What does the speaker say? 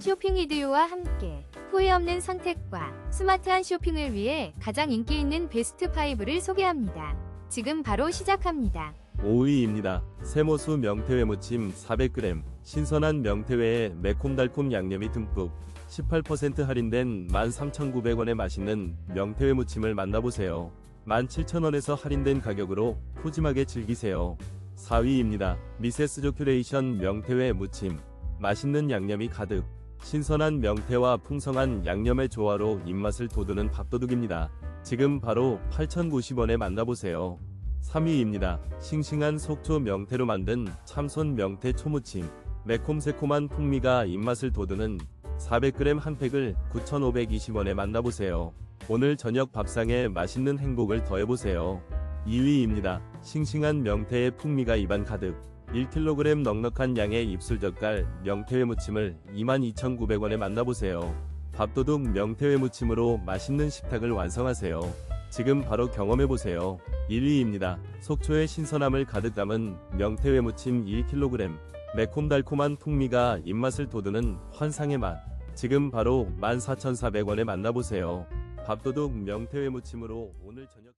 쇼핑 이디오와 함께 후회 없는 선택과 스마트한 쇼핑을 위해 가장 인기 있는 베스트 5를 소개합니다. 지금 바로 시작합니다. 5위입니다. 세모수 명태회 무침 400g, 신선한 명태회에 매콤달콤 양념이 듬뿍, 18% 할인된 13,900원의 맛있는 명태회 무침을 만나보세요. 17,000원에서 할인된 가격으로 푸짐하게 즐기세요. 4위입니다. 미세스 조 큐레이션 명태회 무침, 맛있는 양념이 가득, 신선한 명태와 풍성한 양념의 조화로 입맛을 돋우는 밥도둑입니다. 지금 바로 8,090원에 만나보세요. 3위입니다. 싱싱한 속초 명태로 만든 참손 명태 초무침. 매콤새콤한 풍미가 입맛을 돋우는 400g 한 팩을 9,520원에 만나보세요. 오늘 저녁 밥상에 맛있는 행복을 더해보세요. 2위입니다. 싱싱한 명태의 풍미가 입안 가득. 1kg 넉넉한 양의 입술젓갈 명태회 무침을 22,900원에 만나보세요. 밥도둑 명태회 무침으로 맛있는 식탁을 완성하세요. 지금 바로 경험해보세요. 1위입니다. 속초의 신선함을 가득 담은 명태회 무침 1kg. 매콤달콤한 풍미가 입맛을 돋우는 환상의 맛. 지금 바로 14,400원에 만나보세요. 밥도둑 명태회 무침으로 오늘 저녁